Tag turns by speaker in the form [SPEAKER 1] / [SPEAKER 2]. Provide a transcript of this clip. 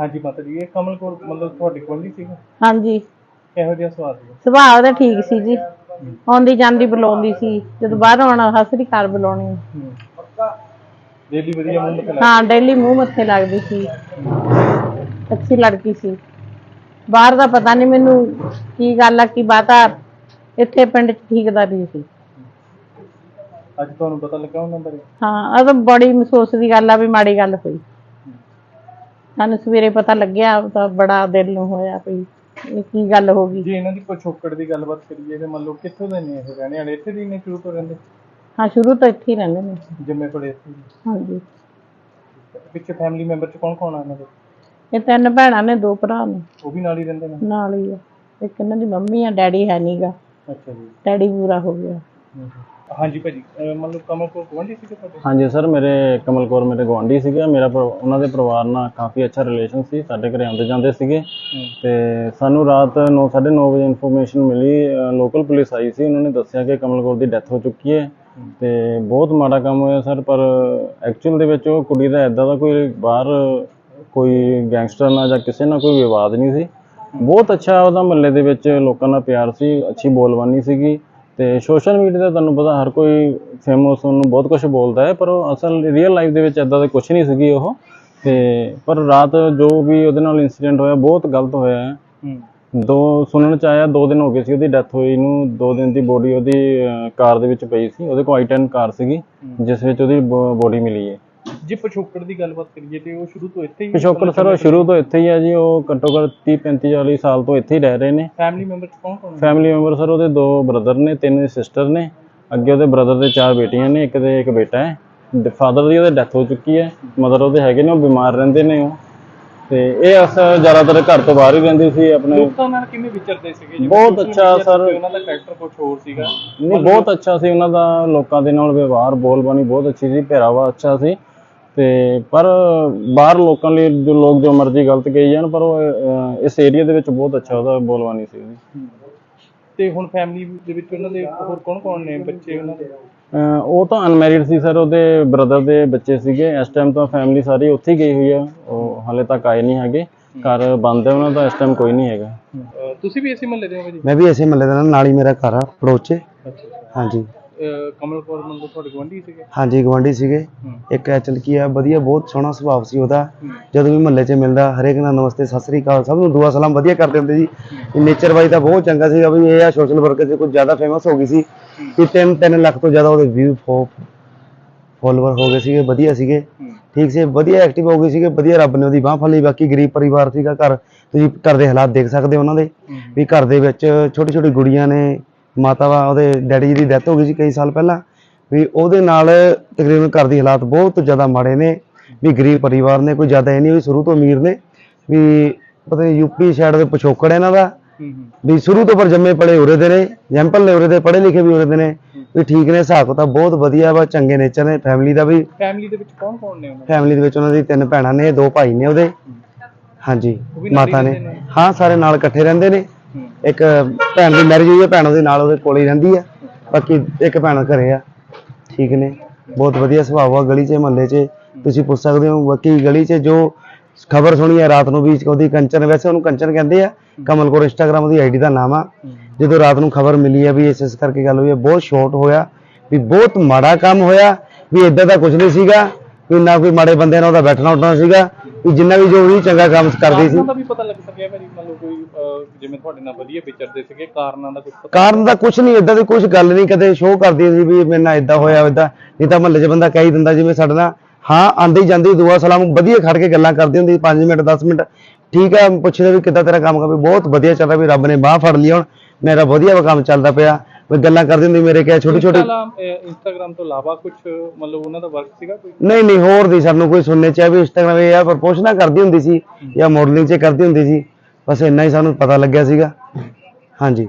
[SPEAKER 1] ਹਾਂਜੀ ਮਾਤਾ ਜੀ ਇਹ ਕਮਲ ਕੌਰ ਮਤਲਬ ਤੁਹਾਡੀ ਗੁਆਂਢੀ ਸੀਗਾ?
[SPEAKER 2] ਹਾਂਜੀ।
[SPEAKER 1] ਕਿਹੋ ਜਿਹਾ ਸੁਭਾਅ ਸੀ
[SPEAKER 2] ਸੁਭਾਅ ਉਹਦਾ ਠੀਕ ਸੀ ਜੀ। ਆਉਂਦੀ ਜਾਂਦੀ ਬੁਲਾਉਂਦੀ ਸੀ। ਜਦੋਂ ਬਾਹਰ ਆਉਣਾ ਹਸਰੀ ਘਰ ਬੁਲਾਉਣੀ।
[SPEAKER 1] ਡੇਲੀ ਵਧੀਆ
[SPEAKER 2] ਹਾਂ ਡੇਲੀ ਮੂੰਹ ਮੱਥੇ ਲੱਗਦੀ ਸੀ। ਅੱਛੀ ਲੜਕੀ ਸੀ। ਬਾਹਰ ਦਾ ਪਤਾ ਨਹੀਂ ਮੈਨੂੰ ਕੀ ਗੱਲ ਆ ਕੀ ਬਾਤ ਆ। ਇੱਥੇ ਪਿੰਡ ਚ ਠੀਕਦਾਰੀ ਸੀ।
[SPEAKER 1] ਅੱਜ ਤੁਹਾਨੂੰ ਪਤਾ ਲੱਗਾ ਉਹਨਾਂ ਬਾਰੇ?
[SPEAKER 2] ਹਾਂ ਉਹ ਤਾਂ ਬੜੀ ਮਹਿਸੂਸ ਦੀ ਗੱਲ ਆ ਵੀ ਮਾੜੀ ਗੱਲ ਹੋਈ। ਸਾਨੂੰ ਸਵੇਰੇ ਪਤਾ ਲੱਗਿਆ ਤਾਂ ਬੜਾ ਦਿਲ ਨੂੰ ਹੋਇਆ ਵੀ ਇਹ ਕੀ ਗੱਲ ਹੋ ਗਈ।
[SPEAKER 1] ਜੇ ਇਹਨਾਂ ਦੀ ਪਿਛੋਕੜ ਦੀ ਗੱਲਬਾਤ ਕਰੀਏ ਤੇ ਮੰਨ ਲਓ ਕਿੱਥੋਂ ਦੇ ਨੇ ਇਹ ਰਹਿਣੇ ਵਾਲੇ? ਇੱਥੇ ਦੀ ਨੇ ਸ਼ੁਰੂ ਤੋਂ ਰਹਿੰਦੇ?
[SPEAKER 2] ਹਾਂ ਸ਼ੁਰੂ ਤੋਂ ਇੱਥੇ ਹੀ ਰਹਿੰਦੇ ਨੇ।
[SPEAKER 1] ਜੰਮੇ ਪੜੇ ਇੱਥੇ ਹੀ।
[SPEAKER 2] ਹਾਂਜੀ।
[SPEAKER 1] ਪਿੱਛੇ ਫੈਮਿਲੀ ਮੈਂਬਰ ਚ ਕੌਣ ਕੌਣ ਆ ਇਹਨਾਂ ਦੇ?
[SPEAKER 2] ਇਹ ਤਿੰਨ ਭੈਣਾਂ ਨੇ ਦੋ ਭਰਾ ਨੇ।
[SPEAKER 1] ਉਹ ਵੀ ਨਾਲ ਹੀ ਰਹਿੰਦੇ ਨੇ?
[SPEAKER 2] ਨਾਲ ਹੀ ਆ। ਇੱਕ ਇਹਨਾਂ ਦੀ ਮੰਮੀ ਆ ਡੈਡੀ ਹੈ ਨਹੀਂਗਾ
[SPEAKER 1] ਅੱਛਾ ਜੀ।
[SPEAKER 2] ਡੈਡੀ ਪੂਰਾ ਹੋ ਗਿਆ।
[SPEAKER 1] ਹਮ, ਹਮ। ਹਾਂਜੀ ਭਾਜੀ ਅਹ ਮੰਨ ਲਓ ਕਮਲ ਕੋ ਗੁਆਂਢੀ ਸੀ ਤੁਹਾਡੇ?
[SPEAKER 3] ਹਾਂਜੀ ਸਰ ਮੇਰੇ ਕਮਲ ਕੌਰ ਮੇਰੇ ਗੁਆਂਢੀ ਸੀਗੇ। ਮੇਰਾ ਪਰ- ਉਹਨਾਂ ਦੇ ਪਰਿਵਾਰ ਨਾਲ ਕਾਫੀ ਅੱਛਾ ਰਿਲੇਸ਼ਨ ਸੀ। ਸਾਡੇ ਘਰੇ ਆਉਂਦੇ ਜਾਂਦੇ ਸੀਗੇ। ਤੇ ਸਾਨੂੰ ਰਾਤ 9:30 ਵਜੇ ਇਨਫੋਰਮੇਸ਼ਨ ਮਿਲੀ ਲੋਕਲ ਪੁਲਿਸ ਆਈ ਸੀ। ਉਹਨਾਂ ਨੇ ਦੱਸਿਆ ਕਿ ਕਮਲ ਕੌਰ ਦੀ ਡੈਥ ਹੋ ਚੁੱਕੀ ਹੈ। ਤੇ ਬਹੁਤ ਮਾੜਾ ਕੰਮ ਹੋਇਆ ਸਰ ਪਰ ਐਕਚੁਅਲ ਦੇ ਵਿੱਚ ਉਹ ਕੁੜੀ ਦਾ ਐਦਾਂ ਦਾ ਕੋਈ ਬਾਹਰ ਕੋਈ ਗੈਂਗਸਟਰ ਨਾਲ ਜਾਂ ਕਿਸੇ ਨਾਲ ਕੋਈ ਵਿਵਾਦ ਨਹੀਂ ਸੀ। ਬਹੁਤ ਅੱਛਾ ਉਹਦਾ ਮਹੱਲੇ ਦੇ ਵਿੱਚ ਲੋਕਾਂ ਦਾ ਪਿਆਰ ਸੀ। ਅੱਛੀ ਬੋਲਬਾਨੀ ਸੀਗੀ। ਤੇ ਸੋਸ਼ਲ ਮੀਡੀਆ ਤੇ ਤੁਹਾਨੂੰ ਪਤਾ ਹਰ ਕੋਈ ਫੇਮਸ ਉਹਨੂੰ ਬਹੁਤ ਕੁਝ ਬੋਲਦਾ ਹੈ ਪਰ ਉਹ ਅਸਲ ਰੀਅਲ ਲਾਈਫ ਦੇ ਵਿੱਚ ਐਦਾਂ ਦਾ ਕੁਝ ਨਹੀਂ ਸੀਗੀ ਉਹ। ਤੇ ਪਰ ਰਾਤ ਜੋ ਵੀ ਉਹਦੇ ਨਾਲ ਇਨਸੀਡੈਂਟ ਹੋਇਆ ਬਹੁਤ ਗਲਤ ਹੋਇਆ ਹੈ। ਦੋ ਸੁਣਨ ਚ ਆਇਆ ਦੋ ਦਿਨ ਹੋ ਗਏ ਸੀ ਉਹਦੀ ਡੈਥ ਹੋਈ ਨੂੰ ਦੋ ਦਿਨ ਦੀ ਬੋਡੀ ਉਹਦੀ ਕਾਰ ਦੇ ਵਿੱਚ ਪਈ ਸੀ ਉਹਦੇ ਕੋਲ i10 ਕਾਰ ਸੀਗੀ ਜਿਸ ਵਿੱਚ ਉਹਦੀ ਬੋਡੀ ਮਿਲੀ ਹੈ।
[SPEAKER 1] ਜੇ ਪਿਛੋਕੜ ਦੀ ਗੱਲਬਾਤ ਕਰੀਏ ਤੇ ਉਹ ਸ਼ੁਰੂ ਤੋਂ ਇੱਥੇ ਹੀ
[SPEAKER 3] ਪਿਛੋਕੜ ਸਰ ਉਹ ਸ਼ੁਰੂ ਤੋਂ ਇੱਥੇ ਹੀ ਹੈ ਜੀ ਉਹ ਘੱਟੋ ਘੱਟ 30 35 40 ਸਾਲ ਤੋਂ ਇੱਥੇ ਹੀ ਰਹਿ ਰਹੇ ਨੇ।
[SPEAKER 1] ਫੈਮਿਲੀ ਮੈਂਬਰ ਕੌਣ ਕੌਣ
[SPEAKER 3] ਫੈਮਿਲੀ ਮੈਂਬਰ ਸਰ ਉਹਦੇ ਦੋ ਬ੍ਰਦਰ ਨੇ ਤਿੰਨ ਸਿਸਟਰ ਨੇ। ਅੱਗੇ ਉਹਦੇ ਬ੍ਰਦਰ ਦੇ ਚਾਰ ਬੇਟੀਆਂ ਨੇ ਇੱਕ ਦੇ ਇੱਕ ਬੇਟਾ ਹੈ। ਫਾਦਰ ਦੀ ਉਹਦੇ ਡੈਥ ਹੋ ਚੁੱਕੀ ਹੈ। ਮਦਰ ਉਹਦੇ ਹੈਗੇ ਨੇ ਉਹ ਬਿਮਾਰ ਰਹਿੰਦੇ ਨੇ ਉਹ। ਤੇ ਇਹ ਅਕਸਰ ਜ਼ਿਆਦਾਤਰ ਘਰ ਤੋਂ ਬਾਹਰ ਹੀ ਰਹਿੰਦੀ ਸੀ ਆਪਣੇ
[SPEAKER 1] ਲੋਕਾਂ ਨਾਲ ਕਿਵੇਂ ਵਿਚਰਦੇ ਸੀਗੇ?
[SPEAKER 3] ਬਹੁਤ ਅੱਛਾ ਸਰ।
[SPEAKER 1] ਉਹਨਾਂ ਦਾ ਕੈਰੈਕਟਰ ਕੁਝ ਹੋਰ ਸੀਗਾ।
[SPEAKER 3] ਨਹੀਂ ਬਹੁਤ ਅੱਛਾ ਸੀ ਉਹਨਾਂ ਦਾ ਲੋਕਾਂ ਦੇ ਨਾਲ ਵਿਵਹਾਰ ਬੋਲਬਾਣੀ ਬਹੁਤ ਅੱਛੀ ਸੀ ਪਹਿਰਾਵਾ ਅੱਛਾ ਸੀ। ਤੇ ਪਰ ਬਾਹਰ ਲੋਕਾਂ ਲਈ ਜੋ ਲੋਕ ਜੋ ਮਰਜ਼ੀ ਗਲਤ ਕਹੀ ਜਾਣ ਪਰ ਉਹ ਅਹ, ਇਸ ਏਰੀਆ ਦੇ ਵਿੱਚ ਬਹੁਤ ਅੱਛਾ ਉਹਦਾ ਬੋਲਬਾਣੀ ਸੀ ਉਹਦੀ।
[SPEAKER 1] ਤੇ ਹੁਣ ਫੈਮਿਲੀ ਦੇ ਵਿੱਚ ਉਹਨਾਂ ਦੇ ਹੋਰ ਕੌਣ ਕੌਣ ਨੇ ਬੱਚੇ ਉਹਨਾਂ ਦੇ?
[SPEAKER 3] ਅਹ, ਉਹ ਤਾਂ ਅਨਮੈਰਿਡ ਸੀ ਸਰ ਉਹਦੇ ਬ੍ਰਦਰ ਦੇ ਬੱਚੇ ਸੀਗੇ। ਇਸ ਟਾਈਮ ਤਾਂ ਫੈਮਿਲੀ ਸਾਰੀ ਉੱਥੇ ਹੀ ਗਈ ਹੋਈ ਆ। ਉਹ ਹਾਲੇ ਤੱਕ ਆਏ ਨਹੀਂ ਹੈਗੇ। ਘਰ ਬੰਦ ਹੈ ਉਹਨਾਂ ਦਾ ਇਸ ਟਾਈਮ ਕੋਈ ਨਹੀਂ ਹੈਗਾ।
[SPEAKER 1] ਅਹ ਤੁਸੀਂ ਵੀ ਇਸੇ ਮਹੱਲੇ ਦੇ ਹੋ ਭਾਜੀ?
[SPEAKER 4] ਮੈਂ ਵੀ ਇਸੇ ਮਹੱਲੇ ਦਾ ਨਾਲ ਹੀ ਮੇਰਾ ਘਰ ਆ ਪੜੋਚ ਹਾਂਜੀ।
[SPEAKER 1] ਕਮਲ ਕੌਰ ਮੰਗੋ ਤੁਹਾਡੇ ਗੁਆਂਢੀ ਸੀਗੇ?
[SPEAKER 4] ਹਾਂਜੀ ਗਵਾਂਢੀ ਸੀਗੇ। ਇੱਕ ਐਚਲ ਕੀ ਆ ਵਧੀਆ ਬਹੁਤ ਸੋਹਣਾ ਸੁਭਾਅ ਸੀ ਉਹਦਾ। ਜਦੋਂ ਵੀ ਮਹੱਲੇ 'ਚ ਮਿਲਦਾ ਹਰੇਕ ਨਾਲ ਨਮਸਤੇ ਸਤਿ ਸ੍ਰੀ ਅਕਾਲ ਸਭ ਨੂੰ ਦੁਆ ਸਲਾਮ ਵਧੀਆ ਕਰਦੇ ਹੁੰਦੇ ਜੀ ਨੇਚਰ ਵਾਈਜ਼ ਤਾਂ ਬਹੁਤ ਚੰਗਾ ਸੀਗਾ ਵੀ ਇਹ ਆ ਸੋਸ਼ਲ ਵਰਕਰ 'ਚ ਕੁਝ ਜ਼ਿਆਦਾ ਫੇਮਸ ਹੋ ਗਈ ਸੀ। ਕਿ 3 3 ਲੱਖ ਤੋਂ ਜ਼ਿਆਦਾ ਉਹਦੇ ਵਿਊ ਫੋਲੋਵਰ ਹੋ ਗਏ ਸੀਗੇ ਵਧੀਆ ਸੀਗੇ। ਠੀਕ ਸੀ ਵਧੀਆ ਐਕਟਿਵ ਹੋ ਗਏ ਸੀਗੇ ਵਧੀਆ ਰੱਬ ਨੇ ਉਹਦੀ ਬਾਹ ਫੜੀ। ਬਾਕੀ ਗਰੀਬ ਪਰਿਵਾਰ ਸੀਗਾ ਘਰ। ਤੁਸੀਂ ਘਰ ਦੇ ਹਾਲਾਤ ਦੇਖ ਸਕਦੇ ਹੋ ਉਹਨਾਂ ਦੇ। ਵੀ ਘਰ ਦੇ ਵਿੱਚ ਛੋਟੀ ਛੋਟੀ ਗੁੜੀਆਂ ਨੇ ਮਾਤਾ ਵਾ ਉਹਦੇ ਡੈਡੀ ਜੀ ਦੀ ਡੈਥ ਹੋ ਗਈ ਸੀ ਕਈ ਸਾਲ ਪਹਿਲਾਂ ਵੀ ਉਹਦੇ ਨਾਲ ਤਕਰੀਬਨ ਘਰ ਦੀ ਹਾਲਾਤ ਬਹੁਤ ਜ਼ਿਆਦਾ ਮਾੜੇ ਨੇ ਵੀ ਗਰੀਬ ਪਰਿਵਾਰ ਨੇ ਕੋਈ ਜ਼ਿਆਦਾ ਇਹ ਨਹੀਂ ਵੀ ਸ਼ੁਰੂ ਤੋਂ ਅਮੀਰ ਨੇ ਵੀ ਪਤਾ ਨਹੀਂ ਯੂਪੀ ਸਾਈਡ ਦੇ ਪਿਛੋਕੜ ਇਹਨਾਂ ਦਾ ਵੀ ਸ਼ੁਰੂ ਤੋਂ ਪਰ ਜੰਮੇ ਪਲੇ ਉਰੇ ਦੇ ਨੇ ਜੰਪਲ ਨੇ ਉਰੇ ਦੇ ਪੜ੍ਹੇ ਲਿਖੇ ਵੀ ਉਰੇ ਦੇ ਨੇ ਵੀ ਠੀਕ ਨੇ ਹਿਸਾਬ ਤਾਂ ਬਹੁਤ ਵਧੀਆ ਵਾ ਚੰਗੇ ਨੇਚਰ ਨੇ ਫੈਮਿਲੀ ਦਾ ਵੀ।
[SPEAKER 1] ਫੈਮਿਲੀ ਦੇ ਵਿੱਚ ਕੌਣ ਕੌਣ ਨੇ ਉਹਨਾਂ ਦੇ?
[SPEAKER 4] ਫੈਮਿਲੀ ਦੇ ਵਿੱਚ ਉਹਨਾਂ ਦੀ ਤਿੰਨ ਭੈਣਾਂ ਨੇ ਦੋ ਭਾਈ ਨੇ ਉਹਦੇ। ਹਾਂਜੀ ਮਾਤਾ ਨੇ? ਹਾਂ ਸਾਰੇ ਨਾਲ ਇਕੱਠੇ ਰਹਿੰਦੇ ਨੇ। ਇੱਕ ਭੈਣ ਦੀ ਮੈਰਿਜ ਹੋਈ ਹੈ ਭੈਣ ਉਹਦੇ ਨਾਲ ਉਹਦੇ ਕੋਲ ਹੀ ਰਹਿੰਦੀ ਆ, ਬਾਕੀ ਇੱਕ ਭੈਣ ਘਰੇ ਆ, ਠੀਕ ਨੇ, ਬਹੁਤ ਵਧੀਆ ਸੁਭਾਅ ਆ, ਗਲੀ 'ਚ, ਮਹੱਲੇ 'ਚ, ਤੁਸੀਂ ਪੁੱਛ ਸਕਦੇ ਹੋ, ਬਾਕੀ ਗਲੀ 'ਚ ਜੋ ਖਬਰ ਸੁਣੀ ਹੈ ਰਾਤ ਨੂੰ ਵੀ, ਉਹਦੀ ਕੰਚਨ, ਵੈਸੇ ਉਹਨੂੰ ਕੰਚਨ ਕਹਿੰਦੇ ਆ, ਕਮਲ ਕੌਰ ਇੰਸਟਾਗ੍ਰਾਮ ਦੀ ਆਈਡੀ ਦਾ ਨਾਮ ਆ, ਜਦੋਂ ਰਾਤ ਨੂੰ ਖਬਰ ਮਿਲੀ ਆ ਵੀ ਇਸ ਇਸ ਕਰਕੇ ਗੱਲ ਹੋਈ ਹੈ ਬਹੁਤ ਸ਼ਾਰਟ ਹੋਇਆ, ਵੀ ਬਹੁਤ ਮਾੜਾ ਕੰਮ ਹੋਇਆ, ਵੀ ਇਦਾਂ ਦਾ ਕੁਝ ਨਹੀਂ ਸੀਗਾ, ਵੀ ਨਾ ਕੋਈ ਮਾੜੇ ਬੰਦੇ ਨਾਲ ਉਹਦਾ ਬੈਠਣਾ ਉੱਠਣਾ ਸੀਗਾ ਵੀ ਜਿੰਨਾ ਵੀ ਜੋ ਵੀ ਚੰਗਾ ਕੰਮ ਕਰਦੀ ਸੀ।
[SPEAKER 1] ਕਾਰਨਾਂ ਦਾ ਵੀ ਪਤਾ ਲੱਗ ਸਕਿਆ ਭਾਜੀ ਮੰਨ ਲਓ ਕੋਈ ਅਹ, ਜਿਵੇਂ ਤੁਹਾਡੇ ਨਾਲ ਵਧੀਆ ਵਿਚਰਦੇ ਸੀਗੇ ਕਾਰਨਾਂ ਦਾ ਕੁਝ ਪਤਾ?
[SPEAKER 4] ਕਾਰਨ ਦਾ ਕੁਝ ਨਹੀਂ ਇਦਾਂ ਦੀ ਕੁਝ ਗੱਲ ਨਹੀਂ। ਕਦੇ ਸ਼ੋਅ ਕਰਦੀ ਸੀ ਵੀ ਮੇਰੇ ਨਾਲ ਇਦਾਂ ਹੋਇਆ ਇਦਾਂ ਨਹੀਂ ਤਾਂ ਮਹੱਲੇ 'ਚ ਬੰਦਾ ਕਹਿ ਹੀ ਦਿੰਦਾ ਜਿਵੇਂ ਸਾਡੇ ਨਾਲ ਹਾਂ ਆਂਦੀ ਜਾਂਦੀ ਦੁਆ ਸਲਾਮ ਵਧੀਆ ਖੜ ਕੇ ਗੱਲਾਂ ਕਰਦੀ ਹੁੰਦੀ 5 ਮਿੰਟ 10 ਮਿੰਟ। ਠੀਕ ਆ ਪੁੱਛਦੇ ਵੀ ਕਿੱਦਾਂ ਤੇਰਾ ਕੰਮ ਕਰ ਵੀ ਬਹੁਤ ਵਧੀਆ ਚੱਲ ਰਿਹਾ ਵੀ ਰੱਬ ਨੇ ਬਾਹ ਫੜ ਲਈ ਹੁਣ। ਮੇਰਾ ਵਧੀਆ ਕੰਮ ਚੱਲਦਾ ਪਿਆ। ਵੀ ਗੱਲਾਂ ਕਰਦੀ ਹੁੰਦੀ ਮੇਰੇ ਕਿਹਾ ਛੋਟੀ ਛੋਟੀ?
[SPEAKER 1] ਇੰਸਟਾਗ੍ਰਾਮ ਤੋਂ ਇਲਾਵਾ ਕੁਝ ਮਤਲਬ ਉਹਨਾਂ ਦਾ ਵਰਕ ਸੀਗਾ ਕੋਈ?
[SPEAKER 4] ਨਹੀਂ ਨਹੀਂ ਹੋਰ ਦੀ ਸਾਨੂੰ ਕੋਈ ਸੁਣਨੇ ਚ ਆ ਵੀ ਇੰਸਟਾਗ੍ਰਾਮ ਇਹ ਆ ਪ੍ਰਪੋਸ਼ਨਾਂ ਕਰਦੀ ਹੁੰਦੀ ਸੀ ਜਾਂ ਮਾਡਲਿੰਗ ਚ ਕਰਦੀ ਹੁੰਦੀ ਸੀ। ਬਸ ਇੰਨਾ ਹੀ ਸਾਨੂੰ ਪਤਾ ਲੱਗਿਆ ਸੀਗਾ। ਹਾਂਜੀ।